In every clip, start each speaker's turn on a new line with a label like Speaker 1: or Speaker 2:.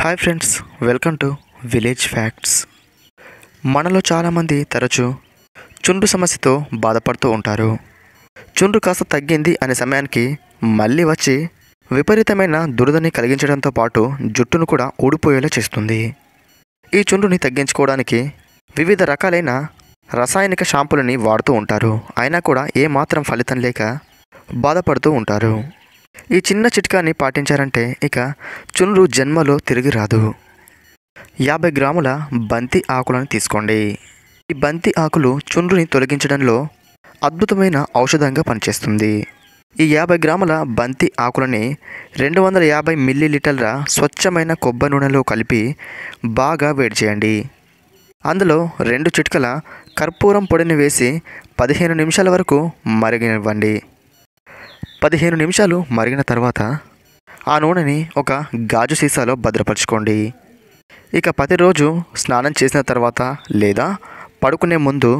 Speaker 1: Hi friends welcome to village facts మనలో చాలామంది తరచూ చుండ్రు సమస్యతో బాధపడుతూ ఉంటారు. చుండ్రు కాస్త తగ్గింది అనే సమయానికి మళ్ళీ వచ్చి విపరీతమైన దురదని కలిగించడంతో పాటు జుట్టును కూడా ఊడిపోయేలా చేస్తుంది. ఈ చుండ్రుని తగ్గించుకోవడానికి వివిధ రకాలైన రసాయనిక షాంపులని వాడుతూ ఉంటారు. అయినా కూడా ఏమాత్రం ఫలితం లేక బాధపడుతూ ఉంటారు. ఈ చిన్న చిట్కాని పాటించారంటే ఇక చుండ్రు జన్మలో తిరిగి రాదు. యాభై గ్రాముల బంతి ఆకులను తీసుకోండి. ఈ బంతి ఆకులు చుండ్రుని తొలగించడంలో అద్భుతమైన ఔషధంగా పనిచేస్తుంది. ఈ యాభై గ్రాముల బంతి ఆకులని రెండు వందల యాభై మిల్లీలీటర్ల స్వచ్ఛమైన కొబ్బరి నూనెలో కలిపి బాగా వేడి చేయండి. అందులో రెండు చిట్కల కర్పూరం పొడిని వేసి పదిహేను నిమిషాల వరకు మరిగనివ్వండి. పదిహేను నిమిషాలు మరిగిన తర్వాత ఆ నూనెని ఒక గాజు సీసాలో భద్రపరచుకోండి. ఇక ప్రతిరోజు స్నానం చేసిన తర్వాత లేదా పడుకునే ముందు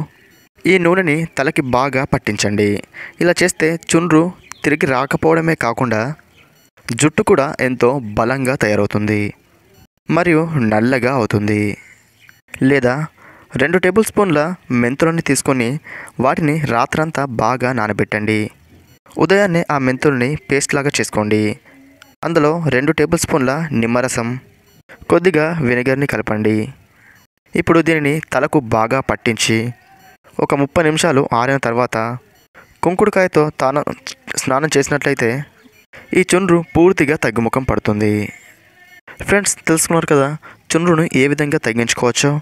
Speaker 1: ఈ నూనెని తలకి బాగా పట్టించండి. ఇలా చేస్తే చుండ్రు తిరిగి రాకపోవడమే కాకుండా జుట్టు కూడా ఎంతో బలంగా తయారవుతుంది మరియు నల్లగా అవుతుంది. లేదా రెండు టేబుల్ స్పూన్ల మెంతులని తీసుకొని వాటిని రాత్రంతా బాగా నానబెట్టండి. ఉదయాన్నే ఆ మెంతుల్ని పేస్ట్ లాగా చేసుకోండి. అందులో రెండు టేబుల్ స్పూన్ల నిమ్మరసం కొద్దిగా వెనిగర్ని కలపండి. ఇప్పుడు దీనిని తలకు బాగా పట్టించి ఒక ముప్పై నిమిషాలు ఆరిన తర్వాత కుంకుడుకాయతో తాను స్నానం చేసినట్లయితే ఈ చుండ్రు పూర్తిగా తగ్గుముఖం పడుతుంది. ఫ్రెండ్స్ తెలుసుకున్నారు కదా చుండ్రును ఏ విధంగా తగ్గించుకోవచ్చో?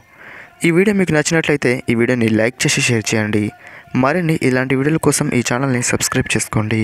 Speaker 1: ఈ వీడియో మీకు నచ్చినట్లయితే ఈ వీడియోని లైక్ చేసి షేర్ చేయండి. మరిన్ని ఇలాంటి వీడియోల కోసం ఈ ఛానల్ని సబ్స్క్రైబ్ చేసుకోండి.